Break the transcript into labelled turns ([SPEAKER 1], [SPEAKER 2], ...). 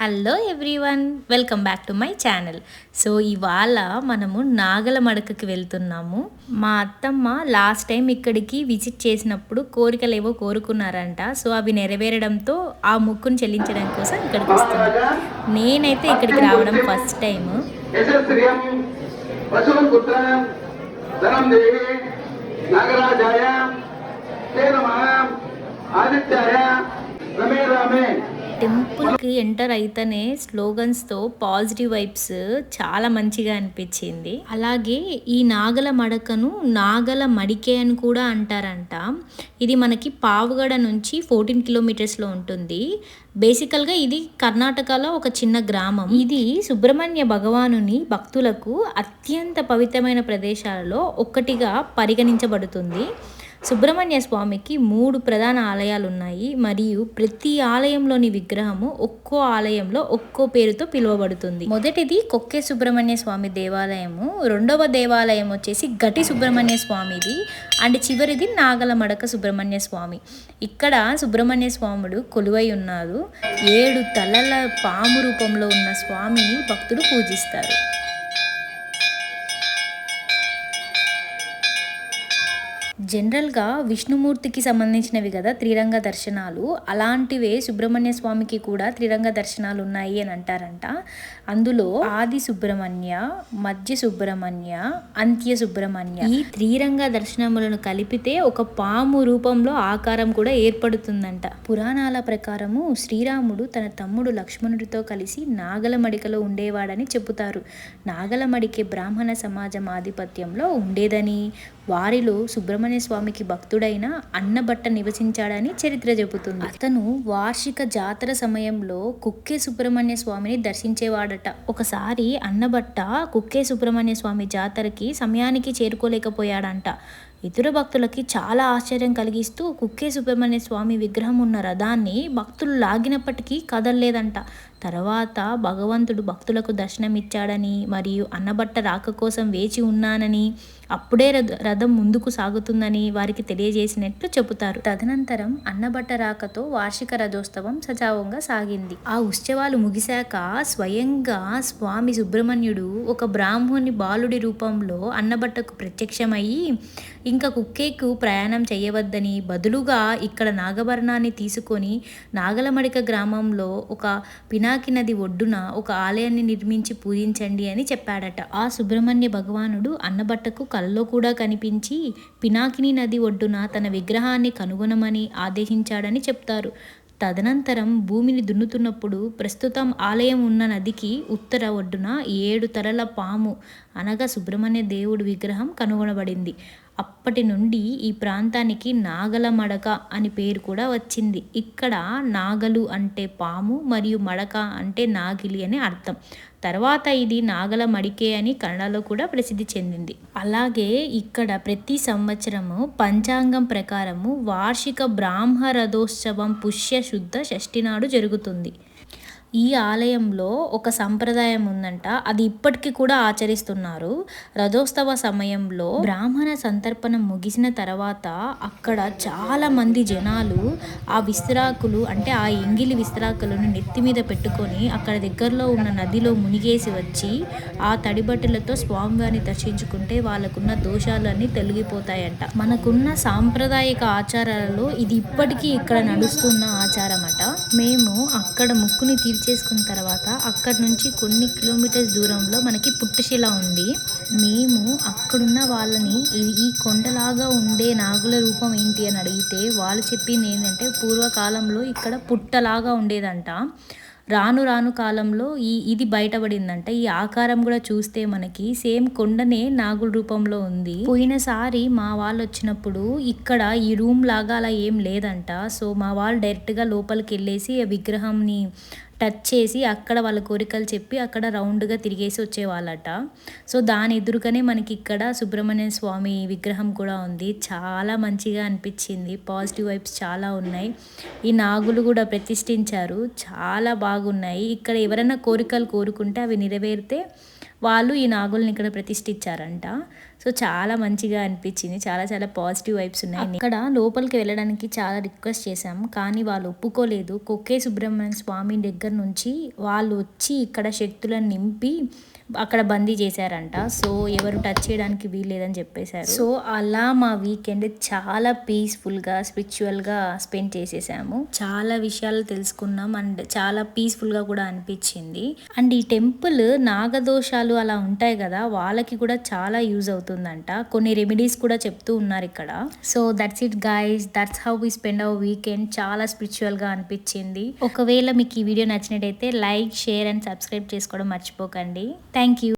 [SPEAKER 1] Hello everyone welcome back to my channel so ఇవాళ మనము నాగల మడకకి వెళ్తున్నాము. మా అత్తమ్మ లాస్ట్ టైం ఇక్కడికి విజిట్ చేసినప్పుడు కోరికలు ఏవో కోరుకున్నారంట. సో అవి నెరవేరడంతో ఆ ముక్కును చెల్లించడం కోసం ఇక్కడికి వస్తున్నాం. నేనైతే ఇక్కడికి రావడం ఫస్ట్ టైం
[SPEAKER 2] ఆదిత్యాయ రమే రామే.
[SPEAKER 1] టెంపుల్కి ఎంటర్ అయితేనే స్లోగన్స్తో పాజిటివ్ వైబ్స్ చాలా మంచిగా అనిపించింది. అలాగే ఈ నాగల మడకను నాగల మడికే అని కూడా అంటారంట. ఇది మనకి పావుగడ నుంచి ఫోర్టీన్ కిలోమీటర్స్లో ఉంటుంది. బేసికల్గా ఇది కర్ణాటకలో ఒక చిన్న గ్రామం. ఇది సుబ్రహ్మణ్య భగవానుని భక్తులకు అత్యంత పవిత్రమైన ప్రదేశాలలో ఒక్కటిగా పరిగణించబడుతుంది. సుబ్రహ్మణ్య స్వామికి మూడు ప్రధాన ఆలయాలు ఉన్నాయి మరియు ప్రతి ఆలయంలోని విగ్రహము ఒక్కో ఆలయంలో ఒక్కో పేరుతో పిలువబడుతుంది. మొదటిది కొక్కే సుబ్రహ్మణ్య స్వామి దేవాలయము. రెండవ దేవాలయం వచ్చేసి గటి సుబ్రహ్మణ్య స్వామిది. అండ్ చివరిది నాగల మడక సుబ్రహ్మణ్య స్వామి. ఇక్కడ సుబ్రహ్మణ్య స్వాముడు కొలువై ఉన్నారు. ఏడు తలల పాము రూపంలో ఉన్న స్వామిని భక్తులు పూజిస్తారు. జనరల్గా విష్ణుమూర్తికి సంబంధించినవి కదా త్రిరంగ దర్శనాలు అలాంటివే సుబ్రహ్మణ్య స్వామికి కూడా త్రిరంగ దర్శనాలు ఉన్నాయి అని అంటారంట. అందులో ఆది సుబ్రహ్మణ్య మధ్య సుబ్రహ్మణ్య అంత్య సుబ్రహ్మణ్య ఈ త్రిరంగ దర్శనములను కలిపితే ఒక పాము రూపంలో ఆకారం కూడా ఏర్పడుతుందంట. పురాణాల ప్రకారము శ్రీరాముడు తన తమ్ముడు లక్ష్మణుడితో కలిసి నాగలమడికలో ఉండేవాడని చెబుతారు. నాగలమడికే బ్రాహ్మణ సమాజం ఆధిపత్యంలో ఉండేదని వారిలో సుబ్రహ్మణ్య స్వామికి భక్తుడైన అన్నభట్ట నివసించాడని చరిత్ర చెబుతుంది. అతను వార్షిక జాతర సమయంలో కుక్కే సుబ్రహ్మణ్య స్వామిని దర్శించేవాడట. ఒకసారి అన్నభట్ట కుక్కే సుబ్రహ్మణ్య స్వామి జాతరకి సమయానికి చేరుకోలేకపోయాడంట. ఇతర భక్తులకి చాలా ఆశ్చర్యం కలిగిస్తూ కుక్కే సుబ్రహ్మణ్య స్వామి విగ్రహం ఉన్న రథాన్ని భక్తులు లాగినప్పటికీ కదలలేదంట. తర్వాత భగవంతుడు భక్తులకు దర్శనమిచ్చాడని మరియు అన్నబట్ట రాక కోసం వేచి ఉన్నానని అప్పుడే రథ రథం ముందుకు సాగుతుందని వారికి తెలియజేసినట్లు చెబుతారు. తదనంతరం అన్నబట్ట రాకతో వార్షిక రథోత్సవం సజావంగా సాగింది. ఆ ఉత్సవాలు ముగిశాక స్వయంగా స్వామి సుబ్రహ్మణ్యుడు ఒక బ్రాహ్మణి బాలుడి రూపంలో అన్నబట్టకు ప్రత్యక్షమయ్యి ఇంకా కుక్కేకు ప్రయాణం చేయవద్దని బదులుగా ఇక్కడ నాగభరణాన్ని తీసుకొని నాగలమడిక గ్రామంలో ఒక పినాకి నది ఒడ్డున ఒక ఆలయాన్ని నిర్మించి పూజించండి అని చెప్పాడట. ఆ సుబ్రహ్మణ్య భగవానుడు అన్నబట్టకు కల్లో కూడా కనిపించి పినాకిని నది ఒడ్డున తన విగ్రహాన్ని కనుగొనమని ఆదేశించాడని చెప్తారు. తదనంతరం భూమిని దున్నుతున్నప్పుడు ప్రస్తుతం ఆలయం ఉన్న నదికి ఉత్తర ఒడ్డున ఏడు తరల పాము అనగా సుబ్రహ్మణ్య దేవుడి విగ్రహం కనుగొనబడింది. అప్పటి నుండి ఈ ప్రాంతానికి నాగల మడక అని పేరు కూడా వచ్చింది. ఇక్కడ నాగలు అంటే పాము మరియు మడక అంటే నాగిలి అని అర్థం. తర్వాత ఇది నాగల మడికే అని కన్నడలో కూడా ప్రసిద్ధి చెందింది. అలాగే ఇక్కడ ప్రతి సంవత్సరము పంచాంగం ప్రకారము వార్షిక బ్రాహ్మ రథోత్సవం పుష్య శుద్ధ షష్ఠి నాడు జరుగుతుంది. ఈ ఆలయంలో ఒక సంప్రదాయం ఉందంట. అది ఇప్పటికీ కూడా ఆచరిస్తున్నారు. రథోత్సవ సమయంలో బ్రాహ్మణ సంతర్పణం ముగిసిన తర్వాత అక్కడ చాలా మంది జనాలు ఆ విస్తరాకులు అంటే ఆ ఎంగిలి విస్తరాకులను నెత్తి మీద పెట్టుకొని అక్కడ దగ్గరలో ఉన్న నదిలో మునిగేసి వచ్చి ఆ తడిబట్టలతో స్వామివారిని దర్శించుకుంటే వాళ్ళకున్న దోషాలన్నీ తొలగిపోతాయంట. మనకున్న సాంప్రదాయక ఆచారాలలో ఇది ఇప్పటికీ ఇక్కడ నడుస్తున్న ఆచారం అట మేము అక్కడ ముక్కుని చేసుకున్న తర్వాత అక్కడి నుంచి కొన్ని కిలోమీటర్స్ దూరంలో మనకి పుట్టశిల ఉంది. మేము అక్కడున్న వాళ్ళని ఈ- ఈ కొండలాగా ఉండే నాగుల రూపం ఏంటి అని అడిగితే వాళ్ళు చెప్పింది ఏంటంటే పూర్వకాలంలో ఇక్కడ పుట్టలాగా ఉండేదంట. రాను రాను కాలంలో ఈ ఇది బయటపడిందంట. ఈ ఆకారం కూడా చూస్తే మనకి సేమ్ కొండనే నాగుల రూపంలో ఉంది. పోయినసారి మా వాళ్ళు వచ్చినప్పుడు ఇక్కడ ఈ రూమ్ లాగా అలా ఏం లేదంట. సో మా వాళ్ళు డైరెక్ట్గా లోపలికి వెళ్ళేసి ఆ విగ్రహంని టచ్ చేసి అక్కడ వాళ్ళ కోరికలు చెప్పి అక్కడ రౌండ్గా తిరిగేసి వచ్చేవాళ్ళట. సో దాని ఎదురుగానే మనకి ఇక్కడ సుబ్రహ్మణ్య స్వామి విగ్రహం కూడా ఉంది. చాలా మంచిగా అనిపించింది. పాజిటివ్ వైబ్స్ చాలా ఉన్నాయి. ఈ నాగులు కూడా ప్రతిష్ఠించారు. చాలా బాగున్నాయి. ఇక్కడ ఎవరైనా కోరికలు కోరుకుంటే అవి నెరవేరితే వాళ్ళు ఈ నాగుల్ని ఇక్కడ ప్రతిష్ఠించారంట. సో చాలా మంచిగా అనిపించింది. చాలా చాలా పాజిటివ్ వైబ్స్ ఉన్నాయి. ఇక్కడ లోపలికి వెళ్ళడానికి చాలా రిక్వెస్ట్ చేశాం. కానీ వాళ్ళు ఒప్పుకోలేదు. కొక్కే సుబ్రహ్మణ్య స్వామి దగ్గర నుంచి వాళ్ళు వచ్చి ఇక్కడ శక్తులను నింపి అక్కడ బందీ చేశారంట. సో ఎవరు టచ్ చేయడానికి వీల్లేదని చెప్పేశారు. సో అలా మా వీకెండ్ చాలా పీస్ఫుల్గా స్పిరిచువల్గా స్పెండ్ చేసేసాము. చాలా విషయాలు తెలుసుకున్నాం అండ్ చాలా పీస్ఫుల్గా కూడా అనిపించింది. అండ్ ఈ టెంపుల్ నాగదోషాలు అలా ఉంటాయి కదా వాళ్ళకి కూడా చాలా యూజ్ అవుతుందంట కొన్ని రెమెడీస్ కూడా చెప్తూ ఉన్నారు ఇక్కడ. So that's it guys that's how we spend our weekend చాలా స్పిరిచువల్గా అనిపించింది. ఒకవేళ మీకు ఈ వీడియో నచ్చినట్టయితే లైక్ షేర్ అండ్ సబ్స్క్రైబ్ చేసుకోవడం మర్చిపోకండి. Thank you